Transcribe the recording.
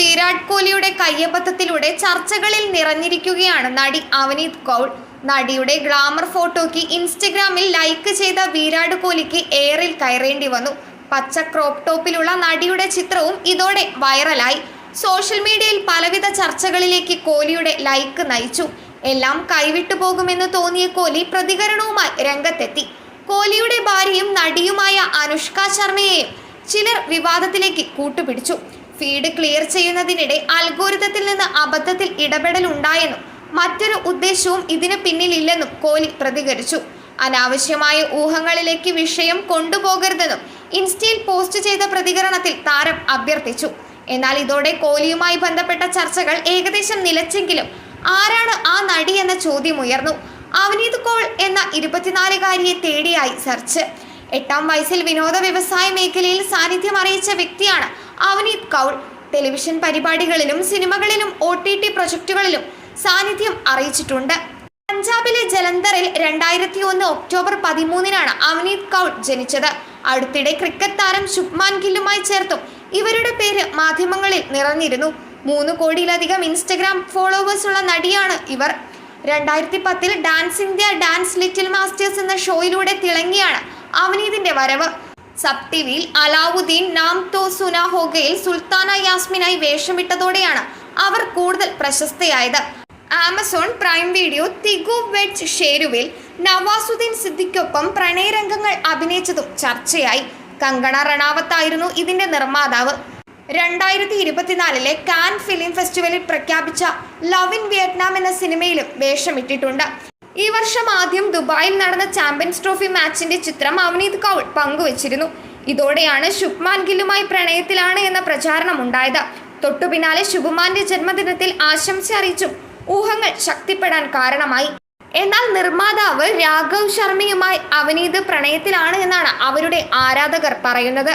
വിരാട് കോഹ്ലിയുടെ കയ്യബദ്ധത്തിലൂടെ ചർച്ചകളിൽ നിറഞ്ഞിരിക്കുകയാണ് നടി അവനീത് കൗൾ. നടിയുടെ ഗ്ലാമർ ഫോട്ടോയ്ക്ക് ഇൻസ്റ്റഗ്രാമിൽ ലൈക്ക് ചെയ്ത വിരാട് കോഹ്ലിക്ക് എയറിൽ കയറേണ്ടി വന്നു. പച്ച ക്രോപ്പ് ടോപ്പിലുള്ള നടിയുടെ ചിത്രവും ഇതോടെ വൈറലായി. സോഷ്യൽ മീഡിയയിൽ പലവിധ ചർച്ചകളിലേക്ക് കോഹ്ലിയുടെ ലൈക്ക് നയിച്ചു. എല്ലാം കൈവിട്ടു പോകുമെന്ന് തോന്നിയ കോഹ്ലി പ്രതികരണവുമായി രംഗത്തെത്തി. കോഹ്ലിയുടെ ഭാര്യയും നടിയുമായ അനുഷ്ക ശർമ്മയെയും ചിലർ വിവാദത്തിലേക്ക് കൂട്ടുപിടിച്ചു. ഫീഡ് ക്ലിയർ ചെയ്യുന്നതിനിടെ അൽഗോരിതത്തിൽ നിന്ന് അബദ്ധത്തിൽ ഇടപെടൽ ഉണ്ടായെന്നും മറ്റൊരു ഉദ്ദേശവും ഇതിന് പിന്നിലില്ലെന്നും കോഹ്ലി പ്രതികരിച്ചു. അനാവശ്യമായ ഊഹങ്ങളിലേക്ക് വിഷയം കൊണ്ടുപോകരുതെന്നും ഇൻസ്റ്റയിൽ പോസ്റ്റ് ചെയ്ത പ്രതികരണത്തിൽ താരം അഭ്യർത്ഥിച്ചു. എന്നാൽ ഇതോടെ കോഹ്ലിയുമായി ബന്ധപ്പെട്ട ചർച്ചകൾ ഏകദേശം നിലച്ചെങ്കിലും ആരാണ് ആ നടി എന്ന ചോദ്യം ഉയർന്നു. അവനീത് കോൾ എന്ന ഇരുപത്തിനാലുകാരിയെ തേടിയായി സെർച്ച്. എട്ടാം വയസ്സിൽ വിനോദ വ്യവസായ മേഖലയിൽ സാന്നിധ്യം അറിയിച്ച വ്യക്തിയാണ് അവനീത് കൗൾ. ടെലിവിഷൻ പരിപാടികളിലും സിനിമകളിലും ഒ ടി ടി പ്രൊജക്ടുകളിലും സാന്നിധ്യം അറിയിച്ചിട്ടുണ്ട്. പഞ്ചാബിലെ ജലന്ധറിൽ രണ്ടായിരത്തി ഒന്ന് ഒക്ടോബർ പതിമൂന്നിനാണ് അവനീത് കൗൾ ജനിച്ചത്. അടുത്തിടെ ക്രിക്കറ്റ് താരം ശുഭ്മാൻ ഗില്ലുമായി ചേർത്തും ഇവരുടെ പേര് മാധ്യമങ്ങളിൽ നിറഞ്ഞിരുന്നു. മൂന്ന് കോടിയിലധികം ഇൻസ്റ്റഗ്രാം ഫോളോവേഴ്സുള്ള നടിയാണ് ഇവർ. രണ്ടായിരത്തി പത്തിൽ dance India dance little masters എന്ന ഷോയിലൂടെ തിളങ്ങിയാണ് അവനീതിന്റെ വരവ്. സബ് അലാവുദ്ദീൻ നാം തോ സുന ഹോഗയിൽ സുൽത്താന യാസ്മിനായി വേഷമിട്ടതോടെയാണ് അവർ കൂടുതൽ പ്രശസ്തയായത്. Amazon Prime Video Tiku weds ഷേരുവിൽ Nawazuddin സിദ്ദിഖൊപ്പം പ്രണയരംഗങ്ങൾ അഭിനയിച്ചതും ചർച്ചയായി. കങ്കണ റണാവത്തായിരുന്നു ഇതിന്റെ നിർമ്മാതാവ്. രണ്ടായിരത്തി ഇരുപത്തിനാലിലെ കാൻ ഫിലിം ഫെസ്റ്റിവലിൽ പ്രഖ്യാപിച്ച ലവ് ഇൻ വിയറ്റ്നാം എന്ന സിനിമയിലും വേഷമിട്ടിട്ടുണ്ട്. ഈ വർഷം ആദ്യം ദുബായിൽ നടന്ന ചാമ്പ്യൻസ് ട്രോഫി മാച്ചിന്റെ ചിത്രം അവനീത് കൗൾ പങ്കുവച്ചിരുന്നു. ഇതോടെയാണ് ശുഭ്മാൻ ഗില്ലുമായി പ്രണയത്തിലാണ് എന്ന പ്രചാരണം ഉണ്ടായത്. തൊട്ടു പിന്നാലെ ശുഭുമാന്റെ ജന്മദിനത്തിൽ ആശംസ അറിയിച്ചും ഊഹങ്ങൾ ശക്തിപ്പെടാൻ കാരണമായി. എന്നാൽ നിർമ്മാതാവ് രാഘവ് ശർമ്മയുമായി അവനീത് പ്രണയത്തിലാണ് എന്നാണ് അവരുടെ ആരാധകർ പറയുന്നത്.